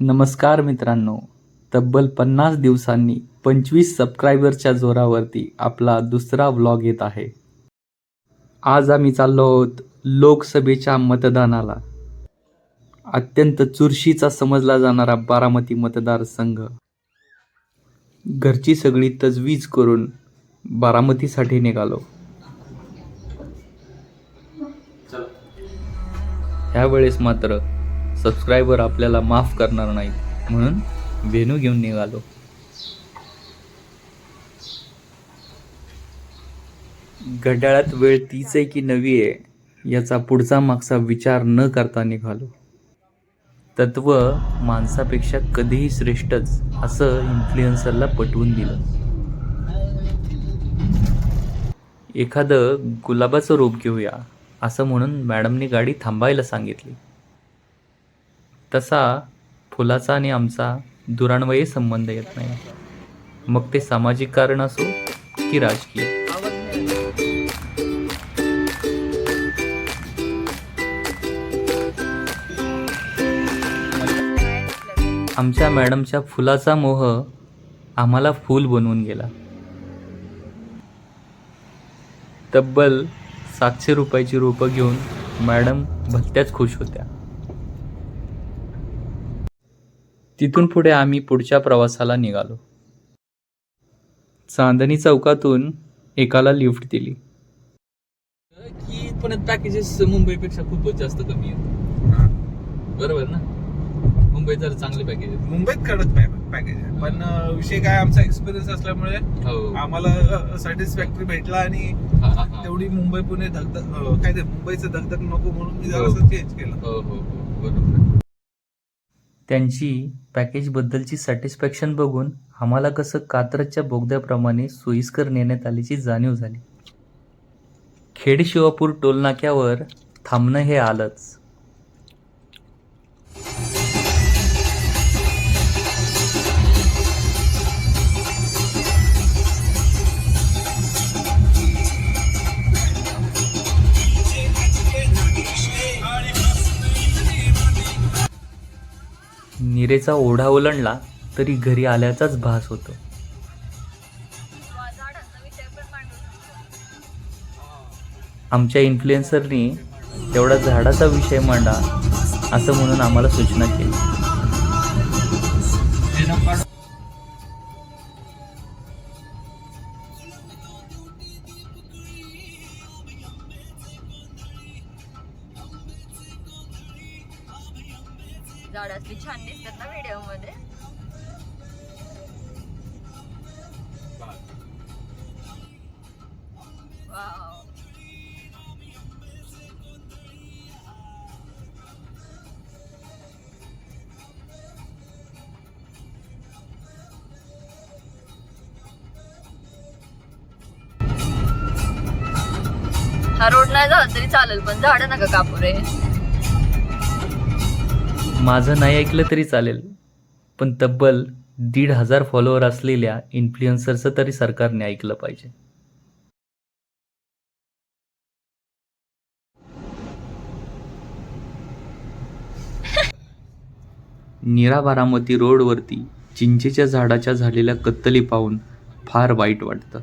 नमस्कार मित्रांनो. तब्बल पन्नास दिवसांनी पंचवीस सबस्क्रायबरच्या जोरावरती आपला दुसरा व्लॉग येत आहे. आज आम्ही चाललो आहोत लोकसभेच्या मतदानाला. अत्यंत चुरशीचा समजला जाणारा बारामती मतदारसंघ. घरची सगळी तजवीज करून बारामतीसाठी निघालो. ह्यावेळेस मात्र सबस्क्रायबर आपल्याला माफ करणार नाहीत. म्हणून वेणू घेऊन निघालो. घड्याळात वेळ तीच आहे की नवी आहे याचा पुढचा मागचा विचार न करता निघालो. तत्व माणसापेक्षा कधीही श्रेष्ठच असं इन्फ्लुएन्सरला पटवून दिलं. एखादं गुलाबाचं रोप घेऊया असं म्हणून मॅडमनी गाडी थांबायला सांगितली. तसा फुलाचा आणि आमचा दुरान्वयी संबंध येत नाही. मग ते सामाजिक कारण असो की राजकीय. आमच्या मॅडमच्या फुलाचा मोह आम्हाला फूल बनवून गेला. तब्बल सातशे रुपयाची रोपं घेऊन मॅडम भलत्याच खुश होत्या. तिथून पुढे आम्ही पुढच्या प्रवासाला निघालो. चांदणी चौकातून एकाला लिफ्ट दिली. की पण पॅकेजेस मुंबईपेक्षा खूपच जास्त कमी आहेत? बरोबर ना? मुंबईत जर चांगले पॅकेज आहेत. मुंबईत कडक पॅकेज आहे पण विषय काय आमचा एक्सपिरियन्स असल्यामुळे हो. आम्हाला सॅटिस्फॅक्टरी भेटला आणि हा, हा, हा. तेवढी मुंबई पुणे धगधग काय ते मुंबईचं धगधग नको म्हणून मी हो. जरासं चेंज केलं. हो हो हो. बरोबर. त्यांची पॅकेजबद्दलची सॅटिस्फॅक्शन बघून आम्हाला कसं कात्रजच्या बोगद्याप्रमाणे सोयीस्कर नेण्यात आल्याची जाणीव झाली. खेड शिवापूर टोलनाक्यावर थांबणं हे आलंच. निरेचा ओढा ओलांडला तरी घरी आल्याचाच भास होतो. आमच्या इन्फ्लुएन्सरनी तेवढा झाडाचा विषय मांडा असं म्हणून आम्हाला सूचना केली. झाड असली छान दिसतात ना व्हिडिओमध्ये. हा रोड नाही झाला तरी चालेल पण झाड नका कापू रे. माझं नाही ऐकलं तरी चालेल. पण तब्बल दीड हजार फॉलोअर असलेल्या इन्फ्लुएन्सरचं तरी सरकारने ऐकलं पाहिजे. नीरा बारामती रोडवरती चिंचेच्या झाडाच्या झालेल्या कत्तली पाहून फार वाईट वाटतं.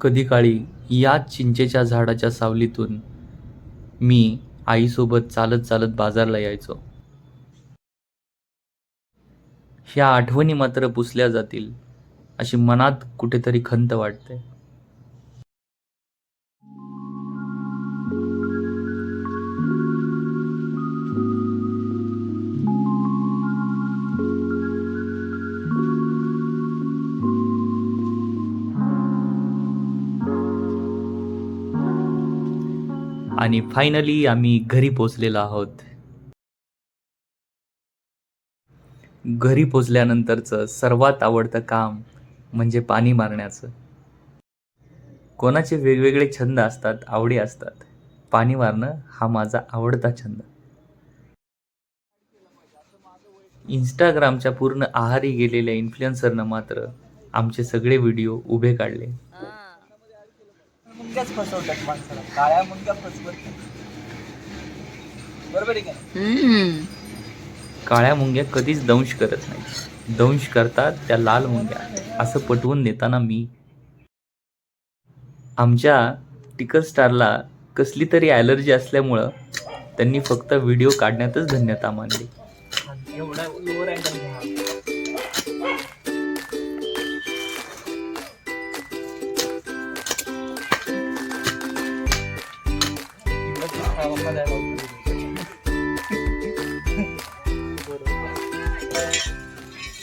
कधी काळी याच चिंचेच्या झाडाच्या सावलीतून मी आईसोबत चालत चालत बाजारला यायचो. ह्या आठवणी मात्र पुसल्या जातील अशी मनात कुठेतरी खंत वाटते. आणि फायनली आम्ही घरी पोचलेलो आहोत. घरी पोचल्यानंतरचं सर्वात आवडतं काम म्हणजे पाणी मारण्याचं. कोणाचे वेगवेगळे छंद असतात आवडी असतात. पाणी मारणं हा माझा आवडता छंद. इंस्टाग्रामच्या पूर्ण आहारी गेलेल्या इन्फ्लुएन्सरनं मात्र आमचे सगळे व्हिडिओ उभे काढले. मुंग्याच फसवतात माणसाला. काळ्या मुंग्या फसवत बरोबर आहे का हम्म. काळ्या मुंग्या कधीच दंश करत नाही. दंश करतात त्या लाल मुंग्या. असं पटवून देताना मी आमच्या टिकर स्टारला कसली तरी ॲलर्जी असल्यामुळं त्यांनी फक्त व्हिडिओ काढण्यातच धन्यता मानली. एवढा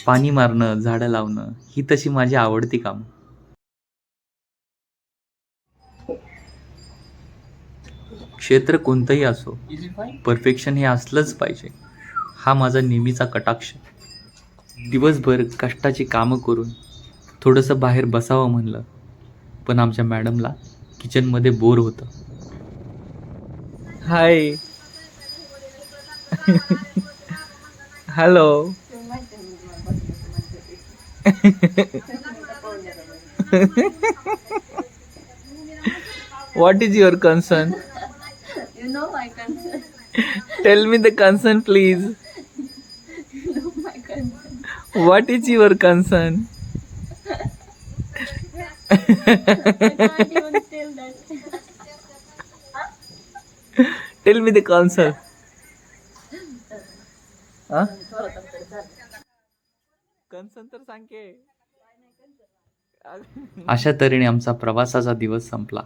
पाणी मारणं झाडं लावणं ही तशी माझी आवडती कामं. क्षेत्र कोणतंही असो परफेक्शन हे असलंच पाहिजे. हा माझा नेहमीचा कटाक्ष. दिवसभर कष्टाची कामं करून थोडंसं बाहेर बसावं म्हणलं पण आमच्या मॅडमला किचनमध्ये बोर होतं. Hi. Hello. What is your concern? You know my concern. Tell me the concern, please. You know my concern. What is your concern? I can't even tell that. Tell me the concern. Huh? अशा तऱ्हेने आमचा प्रवासाचा दिवस संपला.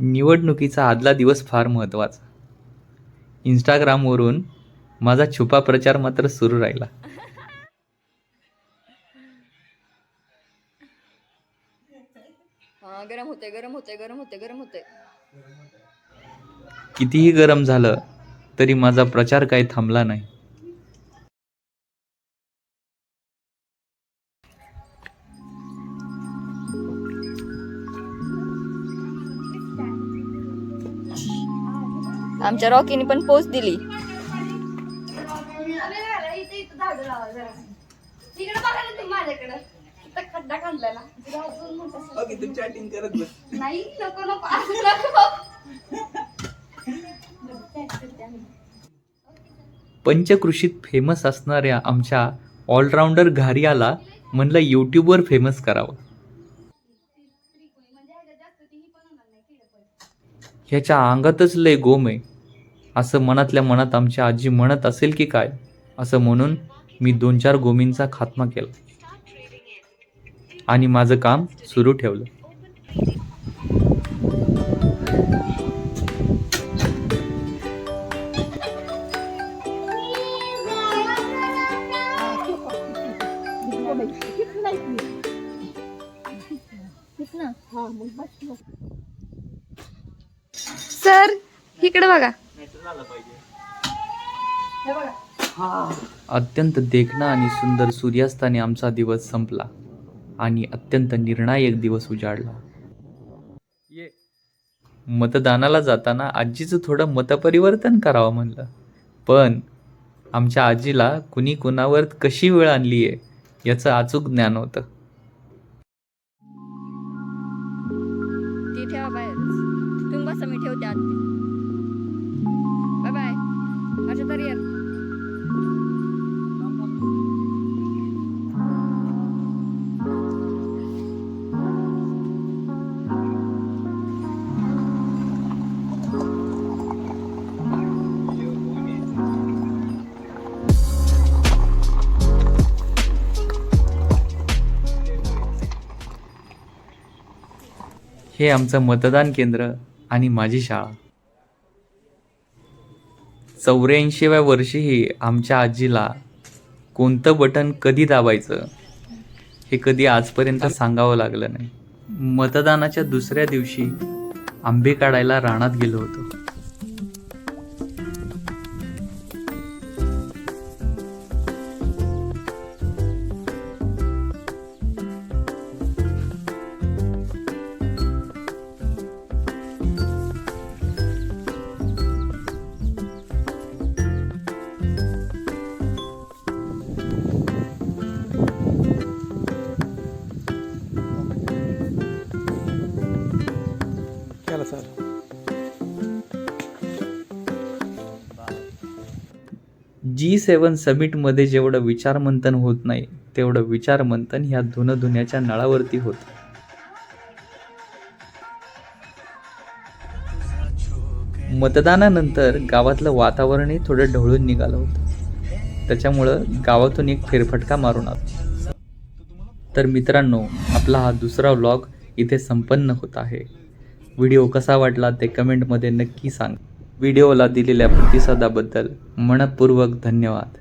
निवडणुकीचा आदला दिवस फार महत्त्वाचा. इंस्टाग्रामवरून माझा छुपा प्रचार मात्र सुरू राहिला. हा गरम होते गरम होते गरम होते गरम होते कितीही गरम झालं तरी माझा प्रचार काही थांबला नाही. नाही नको नको. असं नको पंचकृषीत फेमस असणाऱ्या आमच्या ऑलराऊंडर घारियाला म्हणलं यूट्यूबवर फेमस करावं. ह्याच्या अंगातच लय गोम आहे. असं मनातल्या मनात आमच्या आजी म्हणत असेल की काय? असं म्हणून मी दोन चार गोमींचा खात्मा केला. आणि माझं काम सुरू ठेवलं. सर इकडे बघा. अत्यंत देखणा आणि सुंदर सूर्यास्ताने आमचा दिवस संपला आणि अत्यंत निर्णायक दिवस उजाडला. मतदानाला जाताना आजीचं थोडं मतपरिवर्तन करावं म्हणलं. पण आमच्या आजीला कुणी कुणावर कशी वेळ आणली आहे याचं अचूक ज्ञान होतं. ती ठेवा बाहेर. तुम्ही बसा मी ठेवते आत. बाय बाय अच्छा तरी हे आमचं मतदान केंद्र आणि माझी शाळा. चौऱ्याऐंशीव्या वर्षीही आमच्या आजीला कोणतं बटन कधी दाबायचं हे कधी आजपर्यंत सांगावं लागलं नाही. मतदानाच्या दुसऱ्या दिवशी आंबे काढायला रानात गेलो होतो. जी सेवन समिटमध्ये जेवढं विचारमंथन होत नाही तेवढं विचारमंथन ह्या धुनधुन्याच्या नळावरती होत. मतदानानंतर गावातलं वातावरणही थोडं ढवळून निघालं होतं. त्याच्यामुळं गावातून एक फेरफटका मारून आला. तर मित्रांनो आपला हा दुसरा व्लॉग इथे संपन्न होत आहे. व्हिडिओ कसा वाटला ते कमेंटमध्ये नक्की सांग. व्हिडिओला दिलेल्या प्रतिसादाबद्दल मनपूर्वक धन्यवाद.